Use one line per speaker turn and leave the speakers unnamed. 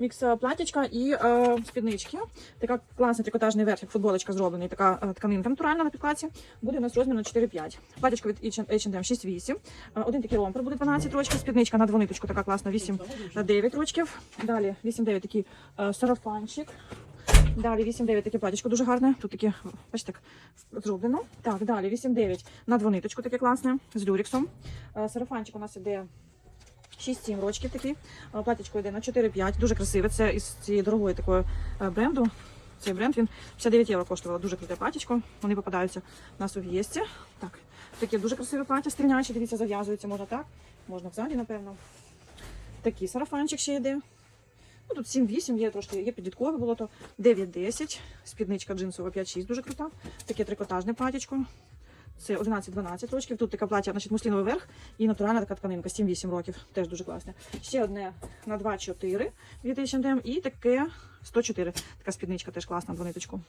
Мікс е, платячка і е, спіднички. Така класна трикотажний верх, як футболочка зроблений, така е, тканинка натуральна на підкладці. Буде у нас розмір на 4-5. Платячко від H&M 6-8. Е, Один такий ромпер буде 12 рочків, спідничка на двониточку така класна 8-9 рочків. Далі 8-9 такий е, сарафанчик. Далі 8-9 таке платічко дуже гарне. Тут таке, бачите, так зроблено. Так, далі 8-9 на двониточку таке класне з люріксом. Е, Сарафанчик у нас іде 6-7 рочків такий. Е, Платічко йде на 4-5. Дуже красиве. Це із цієї дорогої такої е, бренду. Цей бренд він 59 євро коштувало. Дуже круте платічко. Вони попадаються у нас у в'єсті. Так, таке дуже красиве плаття стріняче. Дивіться, зав'язується. Можна так, можна взаді, напевно. Такий сарафанчик ще йде. Ну, тут 7-8, є трошки, є підліткове було то 9-10, спідничка джинсова 5-6, дуже крута. Таке трикотажне платічко. Це 11-12 рочків. Тут така плаття, значить, мусліновий верх і натуральна така тканинка, 7-8 років. Теж дуже класне. Ще одне на 2-4 від H&M і таке 104. Така спідничка теж класна, двониточку.